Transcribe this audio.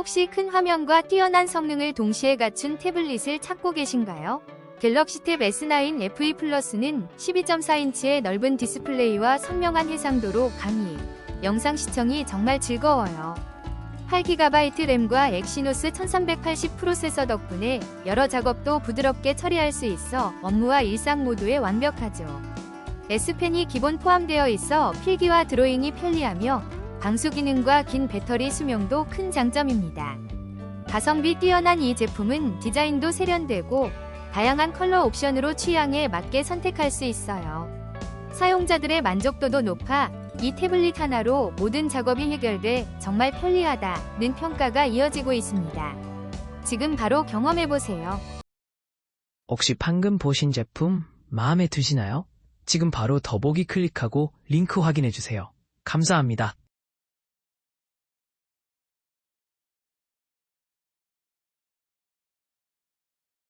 혹시 큰 화면과 뛰어난 성능을 동시에 갖춘 태블릿을 찾고 계신가요? 갤럭시 탭 S9 FE 플러스는 12.4인치의 넓은 디스플레이와 선명한 해상도로 강의, 영상 시청이 정말 즐거워요. 8GB 램과 엑시노스 1380 프로세서 덕분에 여러 작업도 부드럽게 처리할 수 있어 업무와 일상 모두에 완벽하죠. S펜이 기본 포함되어 있어 필기와 드로잉이 편리하며 방수 기능과 긴 배터리 수명도 큰 장점입니다. 가성비 뛰어난 이 제품은 디자인도 세련되고 다양한 컬러 옵션으로 취향에 맞게 선택할 수 있어요. 사용자들의 만족도도 높아 이 태블릿 하나로 모든 작업이 해결돼 정말 편리하다는 평가가 이어지고 있습니다. 지금 바로 경험해보세요. 혹시 방금 보신 제품 마음에 드시나요? 지금 바로 더보기 클릭하고 링크 확인해주세요. 감사합니다.